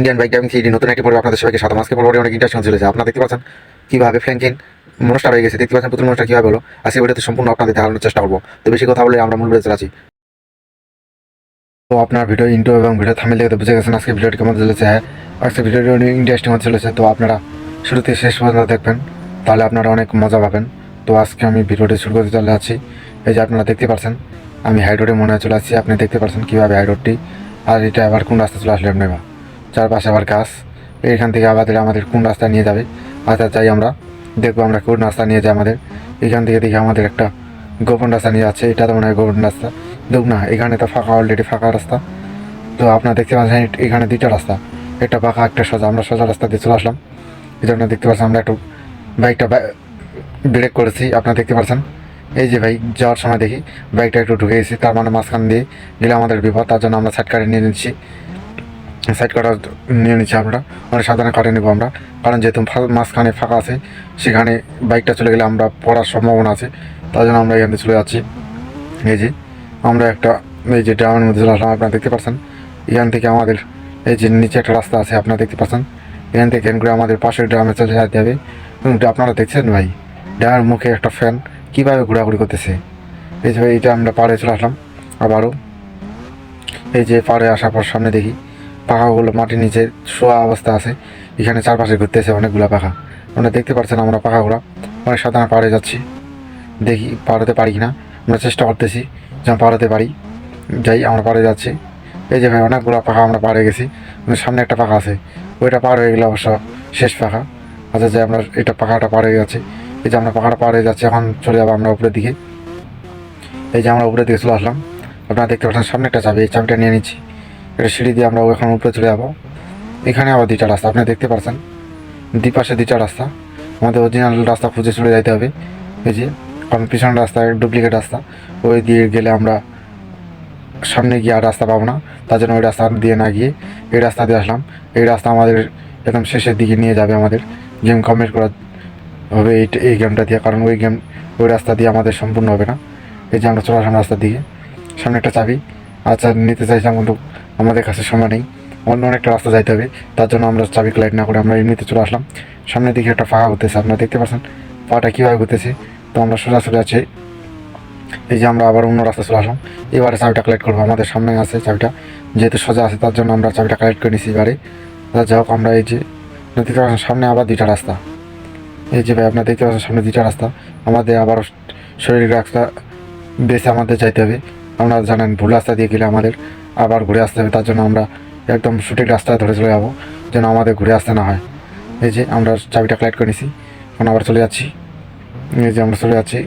Indian bike driving CD নতুন একটি পর্বে আপনাদের সবাইকে সাত মাসকে পরবর্তী অনেক ইন্টারেস্টিং চলেছে আপনারা দেখতে পাচ্ছেন। কীভাবে ফ্ল্যাঙ্কিং মনস্টার হয়ে গেছে, দেখতে পাচ্ছেন পুতুল মনস্টার কীভাবে হলো। আজকে ভিডিওতে সম্পূর্ণ আপনাদের দেখানোর চেষ্টা করব। তো বেশি কথা বলে আমরা মূল ভিডিওতে আছি তো আপনার ভিডিও ইন্টো এবং ভিডিও থামিল দেখতে বুঝে গেছেন, আজকে ভিডিওটি কেমন চলেছে হ্যাঁ? আজকে ভিডিওটি অনেক ইন্টারেস্টিং হতে চলেছে। তো আপনারা শুরু থেকে শেষ পর্যন্ত দেখবেন, তাহলে আপনারা অনেক মজা পাবেন। তো আজকে আমি ভিডিওটি শুরু করতে চলে যাচ্ছি এই যে আপনারা দেখতে পাচ্ছেন, আমি হাইরোডে মনে চলে আসছি। আপনি দেখতে পাচ্ছেন কীভাবে হাইরোডটি আর এটা আবার কোন রাস্তা চলে আসলে আপনি চারপাশে আবার গাছ। এখান থেকে আবার আমাদের কোন রাস্তা নিয়ে যাবে? আচ্ছা চাই আমরা। দেখব আমরা কোন রাস্তা নিয়ে যাই আমাদের। এখান থেকে দেখি আমাদের একটা গোপন রাস্তা নিয়ে যাচ্ছে। এটা তো মনে হয় গোপন রাস্তা। দেখ না, এখানে তো ফাঁকা অলরেডি ফাঁকা রাস্তা। তো আপনারা দেখতে পাচ্ছেন, এখানে দুইটা রাস্তা। একটা ফাঁকা একটা সোজা। আমরা সোজা রাস্তা দিয়ে চলে আসলাম। এই জন্য দেখতে পাচ্ছেন, আমরা একটু বাইকটা ব্রেক করেছি। আপনারা দেখতে পাচ্ছেন? এই যে ভাই যাওয়ার সময় দেখি বাইকটা একটু ঢুকে গেছি। তার মানে মাঝখান দিয়ে গেলে আমাদের বিপদ। তার জন্য আমরা সাইড কাটে নিয়ে নিচ্ছি। সাইড কাটা নিয়ে নিচ্ছি আমরা। অনেক সাধারণ কাটে নেব আমরা। কারণ যেহেতু মাঝখানে ফাঁকা আছে, সেখানে বাইকটা চলে গেলে আমরা পড়ার সম্ভাবনা আছে। তার জন্য আমরা এখান চলে যাচ্ছি। এই যে, আমরা একটা, এই যে ড্রামের মধ্যে চলে আসলাম, আপনারা দেখতে পাচ্ছেন? এখান থেকে আমাদের, এই যে নিচে একটা রাস্তা আছে, আপনারা দেখতে পাচ্ছেন? এখান থেকে করে আমাদের পাশের ড্রামে চলে যেতে হবে। আপনারা দেখছেন ভাই? ড্রামের মুখে একটা ফ্যান, কীভাবে ঘোরাঘুরি করতেছে? এই যে এটা আমরা পাড়ে চলে আসলাম আবারও। এই যে পাড়ে আসার পর সামনে দেখি। পাখাগুলো মাটির নিচে শোয়া অবস্থা আছে। এখানে চারপাশে ঘুরতে ঘুরতেছে অনেকগুলো পাখা। আমরা দেখতে পাচ্ছেন আমরা পাখাগুলো। অনেক সাধারণ পাড়ে যাচ্ছি। দেখি পাড়াতে পারি কিনা। আমরা চেষ্টা করতেছি যেন পাড়াতে পারি। যাই, আমরা পাড়ে যাচ্ছি। এই যে ভাই, অনেকগুলো পাখা আমরা পাড়ে গেছি। সামনে একটা পাখা আছে। ওইটা পার হয়ে গেলে অবশ্য শেষ পাখা। আচ্ছা যে আমরা এটা পাখাটা পাড়ে গেছি এই যে আমরা পাখাটা পাড়ে যাচ্ছি, এখন চলে যাব আমরা উপরের দিকে। এই যে আমরা উপরের দিকে চলে আসলাম। আপনারা দেখতে পাচ্ছেন সামনে একটা চাবি। এই চাবিটা নিয়ে নিচ্ছি। সিঁড়ি দিয়ে আমরা এখন উপরে চলে যাব। এখানে আবার দুইটা রাস্তা, আপনি দেখতে পাচ্ছেন দুপাশে দুইটা রাস্তা। আমাদের অরিজিনাল রাস্তা খুঁজে চলে যাইতে হবে। এই যে, কারণ পিছনের রাস্তা ডুপ্লিকেট রাস্তা। ওই দিয়ে গেলে আমরা সামনে গিয়ে আর রাস্তা পাবো না। তার জন্য ওই রাস্তা দিয়ে না গিয়ে এই রাস্তা দিয়ে আসলাম। এই রাস্তা আমাদের একদম শেষের দিকে নিয়ে যাবে আমাদের। গেম কমপ্লিট করা হবে এই এই গেমটা দিয়ে, কারণ ওই গেম ওই রাস্তা দিয়ে আমাদের সম্পূর্ণ হবে না। এই যে আমরা চলে আসলাম রাস্তার দিকে। সামনে একটা চাবি। আচ্ছা নিতে চাইছিলাম কিন্তু আমাদের কাছে সময় নেই। অন্য অনেকটা রাস্তা যাইতে হবে। তার জন্য আমরা চাবি ক্লাইট না করে আমরা এমনিতে চলে আসলাম। সামনের দিকে একটা ফাঁকা ঘুরতেছে, আপনারা দেখতে পাচ্ছেন? পাটা কীভাবে ঘুরতেছে? তো আমরা সোজা চলে যাচ্ছি এই যে আমরা আবার অন্য রাস্তা চলে আসলাম। এবারে চাবিটা কালেক্ট করব। আমাদের সামনে আছে চাবিটা। যেহেতু সোজা আছে, তার জন্য আমরা চাবিটা কালেক্ট করে নিছি এবারে। যাই হোক, আমরা এই যে দেখতে পাচ্ছেন, সামনে আবার দুইটা রাস্তা। এই যে ভাই, আপনার দেখতে পাচ্ছেন, সামনে দুইটা রাস্তা। আমাদের আবার শরীর রাস্তা বেছে আমাদের যাইতে হবে। আমরা জানেন, ভুল রাস্তা দিয়ে গেলে আমাদের আবার ঘুরে আসতে হবে, তার জন্য আমরা একদম সঠিক রাস্তায় ধরে চলে যাব, যেন আমাদের ঘুরে আসতে না হয়। এই যে আমরা চাবিটা কালেক্ট করে নিছি, এখন আবার চলে যাচ্ছি। এই যে আমরা চলে যাচ্ছি,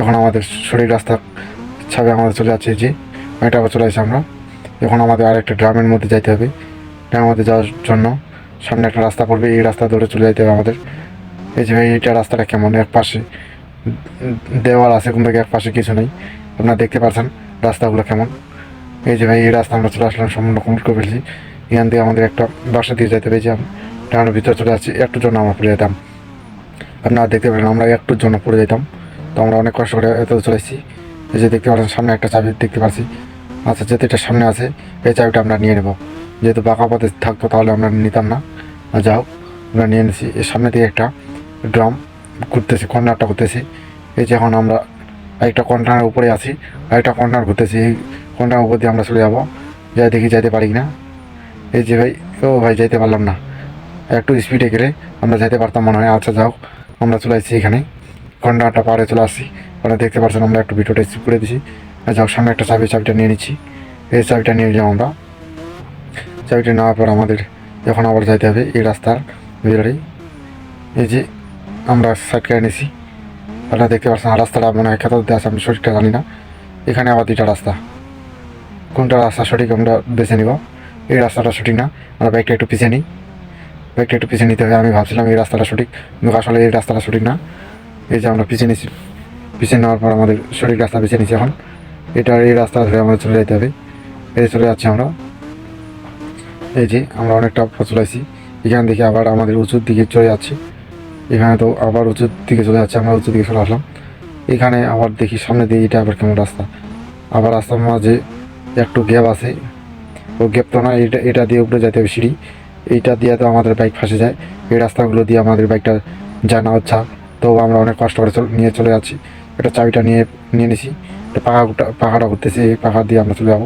এখন আমাদের সঠিক রাস্তা ছাবে আমাদের চলে যাচ্ছে যে এটা আবার চলে আসছি আমরা। এখন আমাদের আরেকটা ড্রামের মধ্যে যাইতে হবে। ড্রামের মধ্যে যাওয়ার জন্য সামনে একটা রাস্তা পড়বে, এই রাস্তা ধরে চলে যেতে হবে আমাদের। এই যে এইটা রাস্তাটা কেমন, এক পাশে দেওয়াল আছে, কিন্তু এক পাশে কিছু নেই। আপনারা দেখতে পাচ্ছেন রাস্তাগুলো কেমন। এই যে ভাই, এই রাস্তা আমরা চলে আসলাম, সম্পূর্ণ কমপ্লিট করে ফেলছি। এখান থেকে আমাদের একটা বাসা দিয়ে যেতে পেরেছি যে টাউনের ভিতরে চলে যাচ্ছি একটুর জন্য আমরা পড়ে যেতাম। আপনারা দেখতে পেলেন আমরা একটুর জন্য পড়ে যেতাম। তো আমরা অনেক কষ্ট করে এত চলে এসেছি। এই যে দেখতে পাচ্ছেন, সামনে একটা চাবি দেখতে পাচ্ছি। আচ্ছা যেহেতু এটা সামনে আছে, এই চাবিটা আমরা নিয়ে নেব। যেহেতু বাঁকা পথে থাকতো, তাহলে আমরা নিতাম না। যা হোক, আমরা নিয়ে নিছি। এর সামনে দিয়ে একটা ড্রাম ঘুরতেছি, কর্নারটা ঘুরতেছি। এই যে এখন আমরা একটা কন্টেনার উপরে আছি, আর একটা ঘুরতেছি। এই কন্টেনার উপর দিয়ে আমরা চলে যাব? যাই দেখি যাইতে পারি না এই যে ভাই, ও ভাই যাইতে পারলাম না। একটু স্পিডে গেলে আমরা যাইতে পারতাম মনে হয়। আচ্ছা যাও আমরা চলে আসছি এখানে। কন্টেনারটা পাড়ে চলে আসছি। ওরা দেখতে পাচ্ছেন আমরা একটু ভিডিওটা স্কিপ করে দিছি। যাও সামনে একটা চাবি, চাবিটা নিয়ে নিচ্ছি। এই চাবিটা নিয়ে নিলাম আমরা। চাবিটা নেওয়ার পর আমাদের এখন আবার যাইতে হবে এই রাস্তার ভিতরেই। এই যে আমরা সাইড করে নিছি। আপনারা দেখতে পাচ্ছেন আর রাস্তাটা মনে হয় খেতে আছে, আমি শরীরটা জানি না। এখানে আবার দুইটা রাস্তা। কোনটা রাস্তা সঠিক আমরা বেছে নিব। এই রাস্তাটা সঠিক না, আমরা বাইকটা একটু পিছিয়ে নিই। বাইকটা একটু পিছিয়ে নিতে হবে আমি ভাবছিলাম এই রাস্তাটা সঠিক। কিন্তু আসলে এই রাস্তাটা সঠিক না। এই যে আমরা পিছিয়ে নিছি পিছিয়ে নেওয়ার পর আমাদের সঠিক রাস্তা বেছে নিচ্ছি এখন। এটা এই রাস্তা ধরে আমাদের চলে যেতে হবে। এই চলে যাচ্ছি আমরা। এই যে আমরা অনেকটা পথ চলে আসছি এখান থেকে আবার আমাদের উঁচুর দিকে চলে যাচ্ছি। এখানে তো আবার উঁচুর দিকে চলে যাচ্ছে, আমরা উঁচুর দিকে চলে আসলাম। এখানে আবার দেখি সামনে দিয়ে এটা আবার কেমন রাস্তা। আবার রাস্তার মাঝে একটু গ্যাপ আছে। ও গ্যাপ তো না এটা এটা দিয়ে উপরে যেতে হবে সিঁড়ি। এইটা দিয়ে তো আমাদের বাইক ফাঁসে যায়। এই রাস্তাগুলো দিয়ে আমাদের বাইকটা জানা হচ্ছে। তো আমরা অনেক কষ্ট করে নিয়ে চলে যাচ্ছি। এটা চাবিটা নিয়ে নিয়ে নিছি। এটা পাখাটা পাখাটা করতেছি এই পাখা দিয়ে আমরা চলে যাব।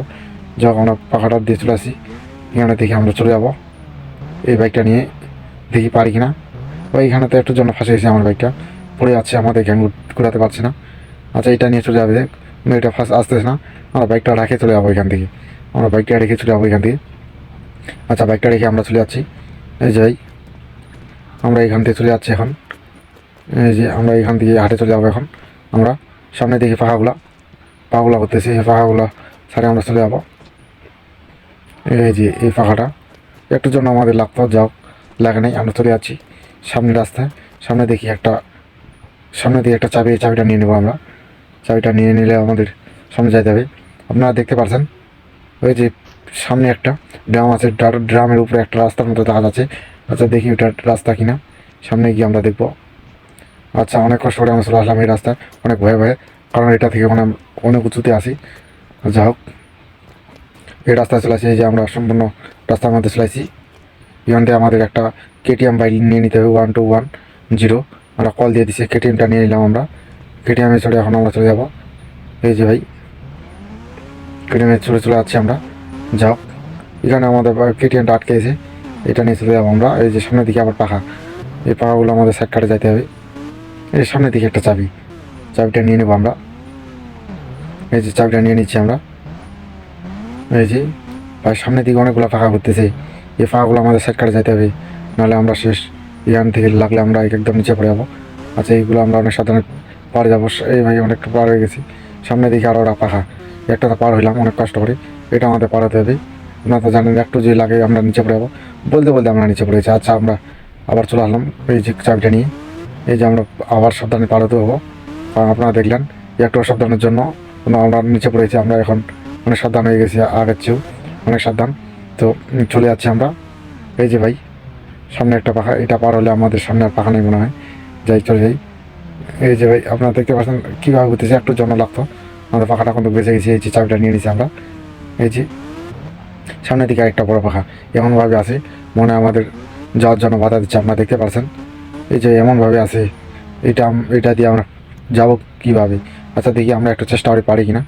যখন আমরা পাখাটা দিয়ে চলে আসি, এখানে দেখি আমরা চলে যাব। এই বাইকটা নিয়ে দেখি পারি কিনা। ওই এখানে তো একটু জন্য ফাঁসে গেছে আমার বাইকটা। পড়ে যাচ্ছে আমাদের গ্যাং ঘুরাতে পারছি না। আচ্ছা এটা নিয়ে চলে যাবে। দেখ এটা ফার্স্ট আসতেছে না। আমরা বাইকটা রেখে চলে যাব এখান থেকে। আমরা বাইকটা রেখে চলে যাব এখান থেকে। আচ্ছা বাইকটা রেখে আমরা চলে যাচ্ছি। এই যে ভাই, আমরা এখান থেকে চলে যাচ্ছি এখন। এই যে আমরা এখান থেকে হাটে চলে যাব এখন। আমরা সামনে দেখি পাখাগুলা পাখাগুলা করতেছি। এই পাখাগুলা সারে আমরা চলে যাব। এই যে এই পাখাটা একটু জন্য আমাদের লাগতো যাও লাগে নাই আমরা চলে যাচ্ছি। সামনে রাস্তায় সামনে দেখি একটা সামনে দিয়ে একটা চাবি চাবিটা নিয়ে নেব আমরা। চাবিটা নিয়ে নিলে আমাদের সামনে যাইতে হবে। আপনারা দেখতে পারছেন, ওই যে সামনে একটা ড্রাম আছে ড্রা- ড্রামের উপরে একটা রাস্তার মতো দেখা যাচ্ছে আচ্ছা দেখি ওটা রাস্তা কিনা। সামনে গিয়ে আমরা দেখব। আচ্ছা অনেক কষ্ট করে আমরা চলে আসলাম এই রাস্তায়, অনেক ভয়ে ভয়ে, কারণ এটা থেকে মানে অনেক উঁচুতে আসি যা হোক। এই রাস্তায় চলে আসি যে আমরা সম্পূর্ণ রাস্তার মধ্যে চলে আসি। এখান আমাদের একটা কেটিএম বাইক নিয়ে নিতে হবে ওয়ান টু ওয়ান জিরো আমরা কল দিয়ে দিছি কেটিএমটা নিয়ে নিলাম আমরা। কেটিএমে চড়ে এখন আমরা চলে যাব। এই যে ভাই কেটিএমে চলে চলে যাচ্ছি আমরা। যাও। এখানে আমাদের কেটিএমটা আটকে আছে। এটা নিয়ে চলে যাব আমরা। এই যে সামনের দিকে আবার পাখা। এই পাখাগুলো আমাদের সাইড কাটে যাইতে হবে। এই সামনের দিকে একটা চাবি। চাবিটা নিয়ে নেব আমরা। এই যে চাবিটা নিয়ে নিচ্ছি আমরা। এই যে ভাই, সামনের দিকে অনেকগুলো ফাঁকা করতেছে এই ফাঁকাগুলো আমাদের সাইড কাটে যাইতে হবে। নাহলে আমরা শেষ। এখান থেকে লাগলে আমরা একদম নিচে পড়ে যাব। আচ্ছা এইগুলো আমরা অনেক সাধারণ পার যাব, এই ভাই অনেকটা পার হয়ে গেছি। সামনে দিকে আরও ওরা পাখা। একটা তো পার হইলাম, অনেক কষ্ট করে। এটা আমাদের পারাতে হবে আপনারা তো জানেন, একটু যে লাগে আমরা নিচে পড়ে যাব। বলতে বলতে আমরা নিচে পড়েছি। আচ্ছা আমরা আবার চলে আসলাম এই যে চাবিটা নিয়ে। এই যে আমরা আবার সাবধানে পালাতে হব। কারণ আপনারা দেখলেন একটু সাবধানের জন্য আমরা নিচে পড়েছি। আমরা এখন অনেক সাবধান হয়ে গেছি, আগের চেয়েও অনেক সাবধান। তো চলে যাচ্ছি আমরা। এই যে ভাই, সামনে একটা পাখা। এটা পার হলে আমাদের সামনে আর পাখা নেই মনে হয়। যাই, চলে যাই। এই যে ভাই, আপনারা দেখতে পাচ্ছেন কীভাবে হতেছে একটু জন্য লাগতো। আমাদের পাখাটা কিন্তু বেঁচে গেছি, এই যে চাবিটা নিয়ে নিয়েছি আমরা। এই যে, সামনের দিকে একটা বড় পাখা, এমনভাবে আছে, মনে আমাদের যাওয়ার জন্য বাধা দিচ্ছে, আপনারা দেখতে পাচ্ছেন। এই যে এমনভাবে আছে, এটা এটা দিয়ে আমরা যাব কীভাবে? আচ্ছা দেখি আমরা একটু চেষ্টা করি পারি কিনা।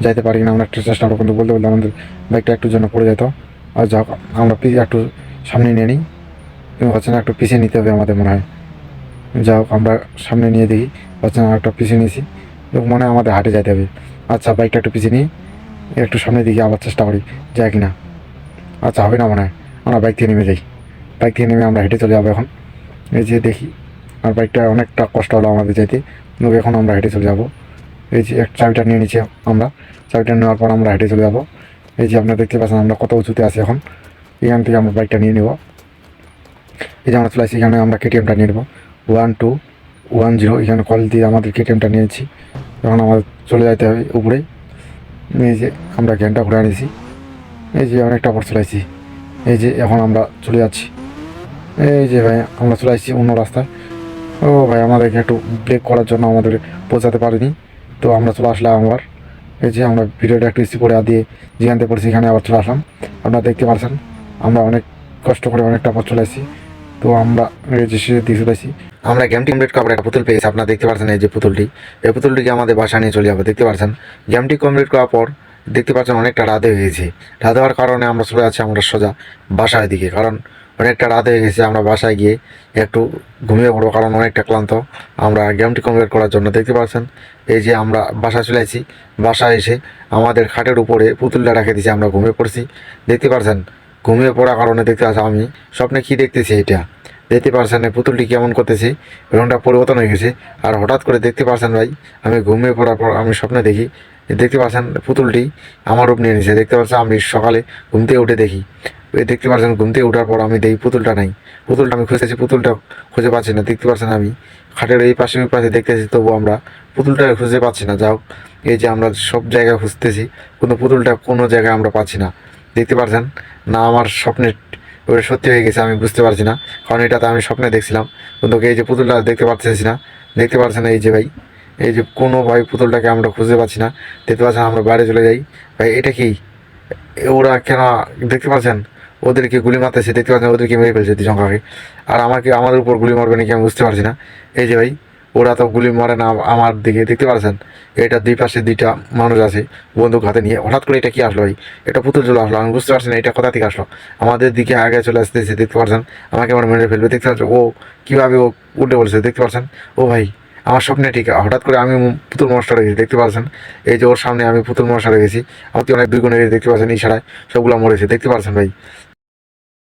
যাইতে পারি কিনা, আমরা একটু চেষ্টা করব কিন্তু বলতে বলতে আমাদের বাইকটা একটু জন্য পড়ে যেত। আর যাক, আমরা একটু সামনে নিয়ে নিই। হচ্ছে না, একটু পিছিয়ে নিতে হবে আমাদের মনে হয়। যা হোক আমরা সামনে নিয়ে দেখি। না একটা পিছিয়ে নিয়েছি। এবং মনে হয় আমাদের হাটে যেতে হবে। আচ্ছা বাইকটা একটু পিছিয়ে নিয়ে একটু সামনের দিকে আবার চেষ্টা করি, যায় কিনা। আচ্ছা হবে না মনে হয়। আমরা বাইক থেকে নেমে যাই। বাইক থেকে নেমে আমরা হেঁটে চলে যাব এখন। এই যে দেখি, আর বাইকটা অনেকটা কষ্ট হলো আমাদের যেতে কিন্তু এখন আমরা হেঁটে চলে যাব। এই যে এক চাবিটা নিয়ে নিচ্ছি আমরা। চাবিটা নেওয়ার পর আমরা হেঁটে চলে যাব। এই যে আপনারা দেখতে পাচ্ছেন, আমরা কত উঁচুতে আছি এখন। এখান থেকে আমরা বাইকটা নিয়ে নেব। এই যে আমরা চলে আসি এখানে আমরা কেটিএমটা নিয়ে নেব। ওয়ান টু, ওয়ান জিরো, এখানে কল দিয়ে আমাদের কেটিএমটা নিয়েছি। এখন আমাদের চলে যেতে হবে উপরে এই যে আমরা জ্ঞানটা ঘুরে আনিছি। এই যে অনেকটা পর চলে এই যে এখন আমরা চলে যাচ্ছি। এই যে ভাই, আমরা চলে আসছি অন্য রাস্তায়। ও ভাই, আমাদেরকে একটু ব্রেক করার জন্য আমাদের পৌঁছাতে পারিনি। তো আমরা চলে আসলাম আবার। এই যে আমরা ভিডিওটা একটু ইস্যু করে দিয়ে যেখান থেকে পড়ছি এখানে আবার চলে আসলাম। আপনারা দেখতে পাচ্ছেন, আমরা অনেক কষ্ট করে অনেকটা পথ চলে আসছি তো আমরা এই যে শেষের দিকে চলে আসছি আমরা গেমটি কমপ্লিট করার একটা পুতুল পেয়েছি, আপনারা দেখতে পাচ্ছেন এই যে পুতুলটি। এই পুতুলটিকে আমাদের বাসা নিয়ে চলে যাব, দেখতে পাচ্ছেন গেমটি কমপ্লিট করার পর দেখতে পাচ্ছেন অনেকটা রাত হয়ে গেছে। রাত হওয়ার কারণে আমরা চলে যাচ্ছি আমরা সোজা বাসার দিকে, কারণ অনেকটা রাত হয়ে গেছে, আমরা বাসায় গিয়ে একটু ঘুমিয়ে পড়ব, কারণ অনেকটা ক্লান্ত। আমরা গেমটি কমপ্লিট করার জন্য দেখতে পাচ্ছেন এই যে আমরা বাসায় চলে আসছি বাসায় এসে আমাদের খাটের উপরে পুতুলটা রেখে দিয়েছি, আমরা ঘুমিয়ে পড়ছি। দেখতে পাচ্ছেন ঘুমিয়ে পড়ার কারণে দেখতে পাচ্ছি আমি স্বপ্নে কী দেখতেছি এটা? দেখতে পারছেন পুতুলটি কেমন করতেছি? রংটা পরিবর্তন হয়ে গেছে। আর হঠাৎ করে দেখতে পারছেন ভাই, আমি ঘুমিয়ে পড়ার পর আমি স্বপ্নে দেখি, দেখতে পাচ্ছেন পুতুলটি আমার রূপ নিয়ে নিয়েছে দেখতে পাচ্ছেন আমি সকালে ঘুম থেকে উঠে দেখি। দেখতে পাচ্ছেন ঘুম থেকে ওঠার পর আমি দেখি পুতুলটা নাই। পুতুলটা আমি খুঁজেছি পুতুলটা খুঁজে পাচ্ছি না। দেখতে পাচ্ছেন আমি খাটের এই পাশে ওই পাশে দেখতেছি তবু আমরা পুতুলটা খুঁজে পাচ্ছি না। যাও এই যে আমরা সব জায়গায় খুঁজতেছি কিন্তু পুতুলটা কোনো জায়গায় আমরা পাচ্ছি না। দেখতে পাচ্ছেন না, আমার স্বপ্নের ওটা সত্যি হয়ে গেছে, আমি বুঝতে পারছি না। কারণ এটা তো আমি স্বপ্নে দেখছিলাম। কিন্তু এই যে পুতুলটা দেখতে পাচ্ছি না? দেখতে পাচ্ছেন এই যে ভাই। এই যে কোনো ভাই পুতুলটাকে আমরা খুঁজতে পারছি না। দেখতে পাচ্ছেন আমরা বাইরে চলে যাই। ভাই, এটা কি? ওরা কেন, দেখতে পাচ্ছেন? ওদেরকে গুলি মারতেছে, দেখতে পাচ্ছেন? ওদেরকে মেরে ফেলছে দিশঙ্কাকে আর আমাকে, আমাদের উপর গুলি মারবে নাকি আমি বুঝতে পারছি না। এই যে ভাই ওরা তো গুলি মারে না আমার দিকে, দেখতে পাচ্ছেন এটা দুই পাশে দুইটা মানুষ আছে, বন্দুক হাতে নিয়ে। হঠাৎ করে এটা কি আসলো ভাই? এটা পুতুল চলে আসলো, আমি বুঝতে পারছি না এটা কোথা থেকে আসলো। আমাদের দিকে আগে চলে আসতেছে, দেখতে পাচ্ছেন আমাকে আমার মেরে ফেলবে, দেখতে পাচ্ছেন ও কীভাবে ও উঠে বলছে, দেখতে পাচ্ছেন ও ভাই, আমার স্বপ্নে ঠিক, হঠাৎ করে আমি পুতুল মনস্টার রেখেছি দেখতে পাচ্ছেন এই যে ওর সামনে আমি পুতুল মনস্টার রেখেছি আমাকে অনেক দুই গুণে দেখতে পাচ্ছেন ইশারায় সবগুলো মরেছে, দেখতে পাচ্ছেন ভাই?